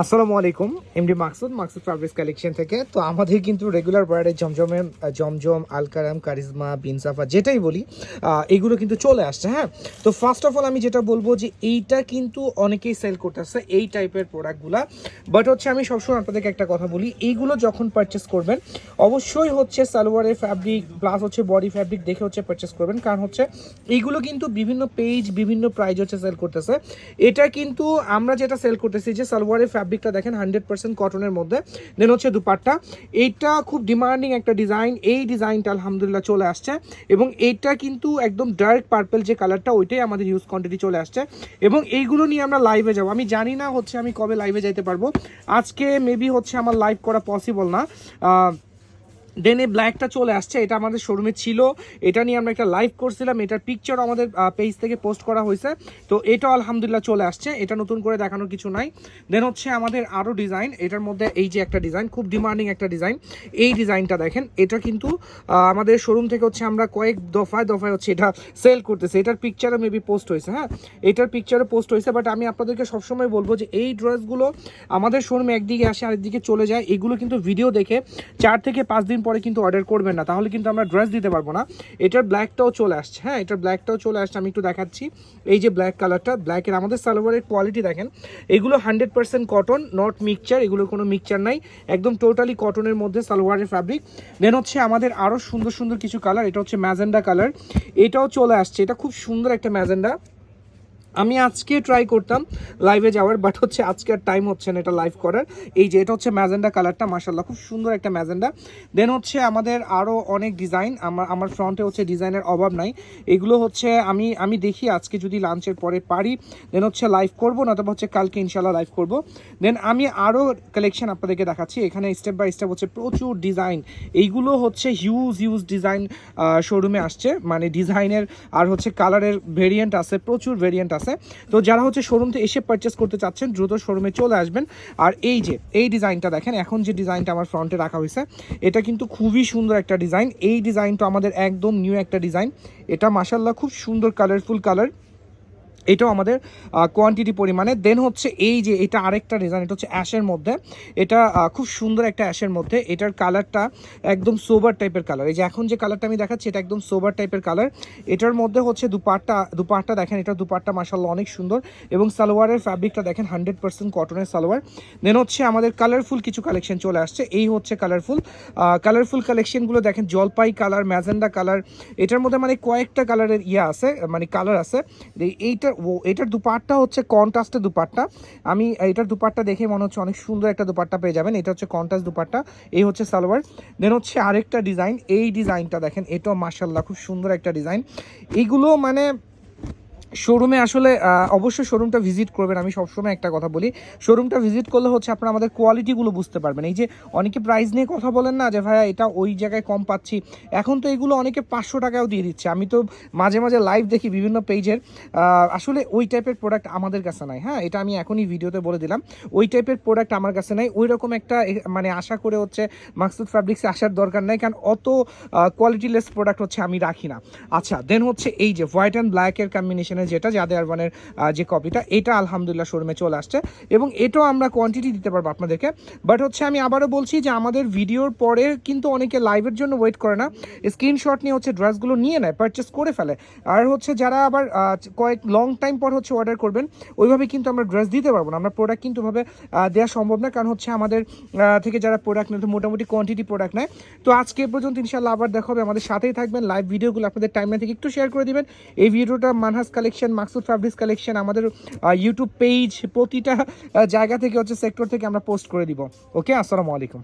আসসালামু আলাইকুম MD Maksud Maksud fabrics collection থেকে। তো আমাদের কিন্তু রেগুলার ব্রাইডের জমজমে, জমজম, আলকারাম, কারিজমা, বিনসাফা যেটাই বলি এগুলো কিন্তু চলে আসছে হ্যাঁ? তো ফার্স্ট অফ অল আমি যেটা বলব যে এইটা কিন্তু অনেকেই সেল করতেছে এই টাইপের প্রোডাক্টগুলা বাট হচ্ছে আমি সবসময় আপনাদেরকে একটা কথা বলি এইগুলো যখন পারচেস করবেন, অবশ্যই হচ্ছে সালোয়ারের ফ্যাব্রিক প্লাস হচ্ছে বডি ফ্যাব্রিক দেখে হচ্ছে পারচেস করবেন। কারণ হচ্ছে এইগুলো কিন্তু বিভিন্ন পেজ বিভিন্ন প্রাইজ হচ্ছে সেল করতেছে। এটা কিন্তু আমরা যেটা সেল করতেছি যে সালোয়ারের ফ্যাব্রিকটা দেখেন হান্ড্রেড পার্সেন্ট কটনের মধ্যে। দেন হচ্ছে দুপাট্টা। এইটা খুব ডিমান্ডিং একটা ডিজাইন এই ডিজাইনটা আলহামদুলিল্লাহ চলে আসছে। এবং এইটা কিন্তু একদম ডার্ক পার্পেল যে কালারটা ওইটাই আমাদের ইউজ কোয়ান্টিটি চলে আসছে। এবং এইগুলো নিয়ে আমরা লাইভে যাব। আমি জানি না হচ্ছে আমি কবে লাইভে যাইতে পারব। আজকে মেবি হচ্ছে আমার লাইভ করা পসিবল না। দেন এই ব্ল্যাকটা চলে আসছে, এটা আমাদের শোরুমে ছিল। এটা নিয়ে আমরা একটা লাইভ করছিলাম, এটার পিকচার আমাদের পেজ থেকে পোস্ট করা হয়েছে। তো এটা আলহামদুলিল্লাহ চলে আসছে, এটা নতুন করে দেখানোর কিছু নাই। দেন হচ্ছে আমাদের আরও ডিজাইন এটার মধ্যে এই যে একটা ডিজাইন খুব ডিমান্ডিং একটা ডিজাইন এই ডিজাইনটা দেখেন, এটা কিন্তু আমাদের শোরুম থেকে হচ্ছে আমরা কয়েক দফায় দফায় হচ্ছে এটা সেল করতেছি। এটার পিকচারও মেবি পোস্ট হয়েছে হ্যাঁ? এটার পিকচারও পোস্ট হয়েছে বাট আমি আপনাদেরকে সবসময় বলব যে এই ড্রেসগুলো আমাদের শোরুমে একদিকে আসে, আরেকদিকে চলে যায়। এগুলো কিন্তু ভিডিও দেখে চার থেকে পাঁচ দিন পরে কিন্তু অর্ডার করবেন না, তাহলে কিন্তু আমরা ড্রেস দিতে পারব না। এটার ব্ল্যাকটাও চলে আসছে হ্যাঁ এটার ব্ল্যাকটাও চলে আসছে, আমি একটু দেখাচ্ছি। এই যে ব্ল্যাক কালারটা ব্ল্যাকের আমাদের সালোয়ারের কোয়ালিটি দেখেন, এগুলো hundred percent cotton not mixture এগুলোর কোনো মিক্সচার নাই, একদম টোটালি কটনের মধ্যে সালোয়ারের ফ্যাব্রিক দেন হচ্ছে আমাদের আরও সুন্দর সুন্দর কিছু কালার এটা হচ্ছে ম্যাজেন্ডা কালার এটাও চলে আসছে, এটা খুব সুন্দর একটা ম্যাজেন্ডা। আমি আজকে ট্রাই করতাম লাইভে যাওয়ার বাট হচ্ছে আজকে আর টাইম হচ্ছে না এটা লাইভ করার। এই যে, এটা হচ্ছে ম্যাজেন্ডা কালারটা মাসাল্লাহ খুব সুন্দর একটা ম্যাজেন্ডা। দেন হচ্ছে আমাদের আরও অনেক ডিজাইন আমার আমার ফ্রন্টে হচ্ছে ডিজাইনের অভাব নাই। এগুলো হচ্ছে আমি আমি দেখি আজকে যদি লাঞ্চের পরে পারি দেন হচ্ছে লাইভ করব না তবে হচ্ছে কালকে ইনশাল্লাহ লাইভ করব। দেন আমি আরও কালেকশন আপনাদেরকে দেখাচ্ছি, এখানে স্টেপ বাই স্টেপ হচ্ছে প্রচুর ডিজাইন এইগুলো হচ্ছে হিউজ হিউজ ডিজাইন শোরুমে আসছে। মানে ডিজাইনের আর হচ্ছে কালারের ভেরিয়েন্ট আছে, প্রচুর ভেরিয়েন্ট আছে। তো যারা হচ্ছে শোরুম থেকে এসে পারচেস করতে চাচ্ছেন, দ্রুত শোরুমে চলে আসবেন। আর এই যে, এই ডিজাইনটা দেখেন, এখন যে ডিজাইনটা আমার ফ্রন্টে রাখা হয়েছে, এটা কিন্তু খুবই সুন্দর একটা ডিজাইন এই ডিজাইনটা আমাদের একদম নিউ একটা ডিজাইন এটা মাসাল্লাহ খুব সুন্দর কালারফুল কালার এটাও আমাদের কোয়ান্টিটি পরিমাণে। দেন হচ্ছে এই যে এটা আরেকটা ডিজাইন এটা হচ্ছে অ্যাশের মধ্যে। এটা খুব সুন্দর একটা অ্যাশের মধ্যে। এটার কালারটা একদম সোবার টাইপের কালার এই যে এখন যে কালারটা আমি দেখাচ্ছি, এটা একদম সোবার টাইপের কালার এটার মধ্যে হচ্ছে দুপাট্টা দুপাট্টা দেখেন এটা দুপাট্টা মাসাল্লাহ অনেক সুন্দর। এবং সালোয়ারের ফ্যাব্রিকটা দেখেন হান্ড্রেড পার্সেন্ট কটনের সালোয়ার। দেন হচ্ছে আমাদের কালারফুল কিছু কালেকশন চলে আসছে। এই হচ্ছে কালারফুল কালারফুল কালেকশনগুলো দেখেন, জলপাই কালার ম্যাজেন্ডা কালার এটার মধ্যে মানে কয়েকটা কালারের ইয়ে আছে মানে কালার আছে। এই- এইটার ও, এটার দুপাটটা হচ্ছে কন্ট্রাস্টের দুপাটটা। আমি এটার দুপাটটা দেখে মনে হচ্ছে অনেক সুন্দর একটা দুপাট্টা পেয়ে যাবেন। এটা হচ্ছে কন্ট্রাস্ট দুপাট্টা, এই হচ্ছে সালোয়ার। দেন হচ্ছে আরেকটা ডিজাইন এই ডিজাইনটা দেখেন, এটাও মার্শাল্লাহ খুব সুন্দর একটা ডিজাইন এইগুলো মানে শোরুমে আসলে অবশ্যই শোরুমটা ভিজিট করবেন। আমি সবসময় একটা কথা বলি শোরুমটা ভিজিট করলে হচ্ছে আপনারা আমাদের কোয়ালিটিগুলো বুঝতে পারবেন। এই যে অনেকে প্রাইস নিয়ে কথা বলেন না যে, ভাইয়া, এটা ওই জায়গায় কম পাচ্ছি। এখন তো এগুলো অনেকে পাঁচশো টাকাও দিয়ে দিচ্ছে। আমি তো মাঝে মাঝে লাইভ দেখি বিভিন্ন পেজের আসলে ওই টাইপের প্রোডাক্ট আমাদের কাছে নাই। হ্যাঁ এটা আমি এখনই ভিডিওতে বলে দিলাম। ওই টাইপের প্রোডাক্ট আমার কাছে নাই। ওই রকম একটা মানে আশা করে হচ্ছে মাকসুদ ফ্যাব্রিক্সে আসার দরকার নাই, কারণ অত কোয়ালিটিলেস প্রোডাক্ট হচ্ছে আমি রাখি না। আচ্ছা দেন হচ্ছে এই যে হোয়াইট অ্যান্ড ব্ল্যাকের কম্বিনেশনের যেটা যাদের আরবানের যে কপিটা এটা আলহামদুলিল্লাহ শোরুমে চলে আসছে এবং এটাও আমরা কোয়ান্টিটি দিতে পারব আপনাদেরকে। বাট হচ্ছে আমি আবারও বলছি যে আমাদের ভিডিওর পরে কিন্তু অনেকে লাইভের জন্য ওয়েট করে না। স্ক্রিনশট নিয়ে হচ্ছে ড্রেসগুলো নিয়ে নেয় পারচেস করে ফেলে। আর হচ্ছে যারা আবার কয়েক লং টাইম পর হচ্ছে অর্ডার করবেন ওইভাবে কিন্তু আমরা ড্রেস দিতে পারব না। আমরা প্রোডাক্ট কিন্তু আহ, দেওয়া সম্ভব না কারণ হচ্ছে আমাদের থেকে যারা প্রোডাক্ট নেয় মোটামুটি কোয়ান্টিটি প্রোডাক্ট নেয়। তো আজকে পর্যন্ত ইনশাল্লাহ আবার দেখা হবে। আমাদের সাথেই থাকবেন লাইভ ভিডিওগুলো আপনাদের টাইমলাইন থেকে একটু শেয়ার করে দিবেন। এই ভিডিওটা Manhas collection Maksud fabrics collection আমাদের ইউটিউব পেজ প্রতিটা জায়গা থেকে হচ্ছে সেক্টর থেকে আমরা পোস্ট করে দিব। ওকে আসসালামু আলাইকুম।